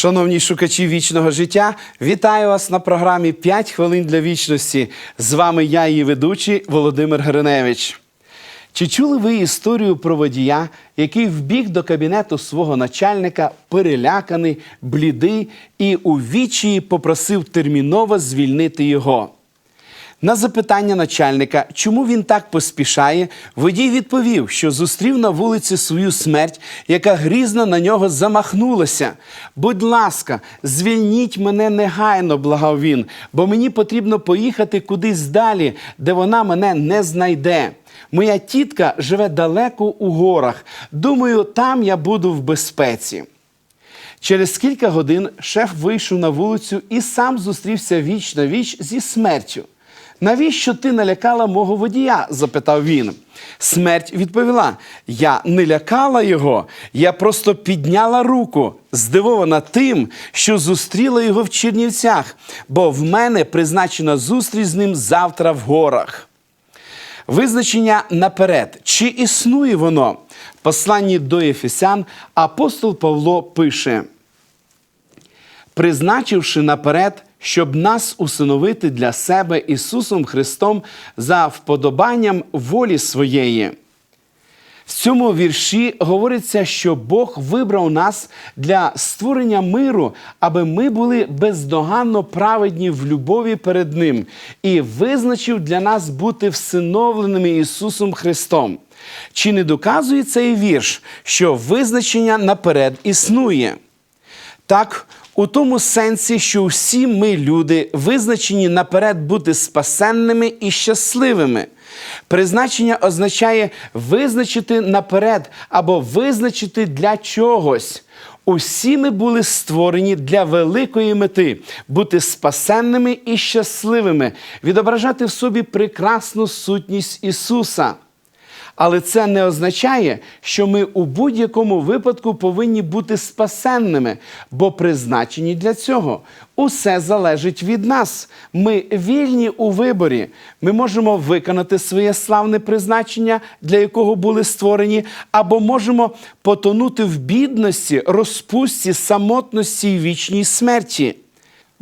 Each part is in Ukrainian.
Шановні шукачі вічного життя, вітаю вас на програмі «5 хвилин для вічності. З вами я, її ведучий Володимир Гриневич. Чи чули ви історію про водія, який вбіг до кабінету свого начальника, переляканий, блідий і у вічі попросив терміново звільнити його? На запитання начальника, чому він так поспішає, водій відповів, що зустрів на вулиці свою смерть, яка грізно на нього замахнулася. Будь ласка, звільніть мене негайно, благав він, бо мені потрібно поїхати кудись далі, де вона мене не знайде. Моя тітка живе далеко у горах. Думаю, там я буду в безпеці. Через кілька годин шеф вийшов на вулицю і сам зустрівся віч на віч зі смертю. Навіщо ти налякала мого водія? запитав він. Смерть відповіла: Я не лякала його, я просто підняла руку, здивована тим, що зустріла його в Чернівцях, бо в мене призначена зустріч з ним завтра в горах. Визначення наперед. Чи існує воно? В посланні до Ефесян апостол Павло пише: призначивши наперед, щоб нас усиновити для себе Ісусом Христом за вподобанням волі своєї. В цьому вірші говориться, що Бог вибрав нас для створення миру, аби ми були бездоганно праведні в любові перед Ним і визначив для нас бути всиновленими Ісусом Христом. Чи не доказує цей вірш, що визначення наперед існує? Так, у тому сенсі, що всі ми, люди, визначені наперед бути спасенними і щасливими. Призначення означає визначити наперед або визначити для чогось. Усі ми були створені для великої мети бути спасенними і щасливими, відображати в собі прекрасну сутність Ісуса. Але це не означає, що ми у будь-якому випадку повинні бути спасенними, бо призначені для цього. Усе залежить від нас. Ми вільні у виборі. Ми можемо виконати своє славне призначення, для якого були створені, або можемо потонути в бідності, розпусті, самотності і вічній смерті.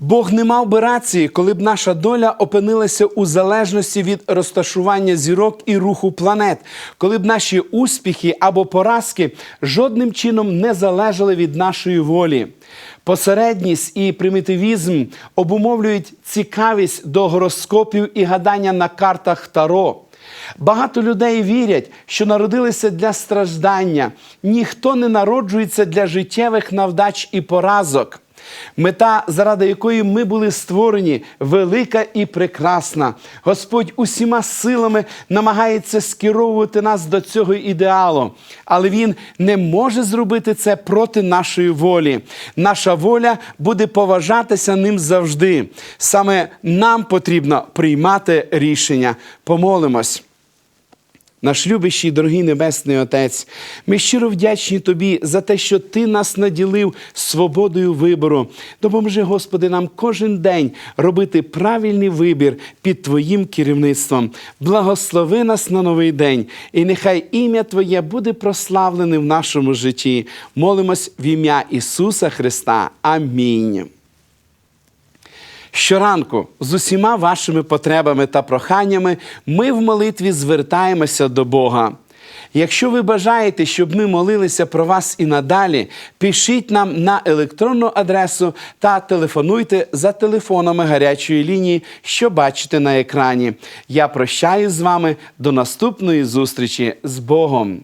Бог не мав би рації, коли б наша доля опинилася у залежності від розташування зірок і руху планет, коли б наші успіхи або поразки жодним чином не залежали від нашої волі. Посередність і примітивізм обумовлюють цікавість до гороскопів і гадання на картах Таро. Багато людей вірять, що народилися для страждання. Ніхто не народжується для життєвих навдач і поразок. Мета, заради якої ми були створені, велика і прекрасна. Господь усіма силами намагається скеровувати нас до цього ідеалу, але Він не може зробити це проти нашої волі. Наша воля буде поважатися ним завжди. Саме нам потрібно приймати рішення. Помолимось. Наш любящий, дорогий Небесний Отець, ми щиро вдячні Тобі за те, що Ти нас наділив свободою вибору. Допоможи, Господи, нам кожен день робити правильний вибір під Твоїм керівництвом. Благослови нас на новий день, і нехай ім'я Твоє буде прославлене в нашому житті. Молимось в ім'я Ісуса Христа. Амінь. Щоранку з усіма вашими потребами та проханнями ми в молитві звертаємося до Бога. Якщо ви бажаєте, щоб ми молилися про вас і надалі, пишіть нам на електронну адресу та телефонуйте за телефонами гарячої лінії, що бачите на екрані. Я прощаюсь з вами до наступної зустрічі з Богом.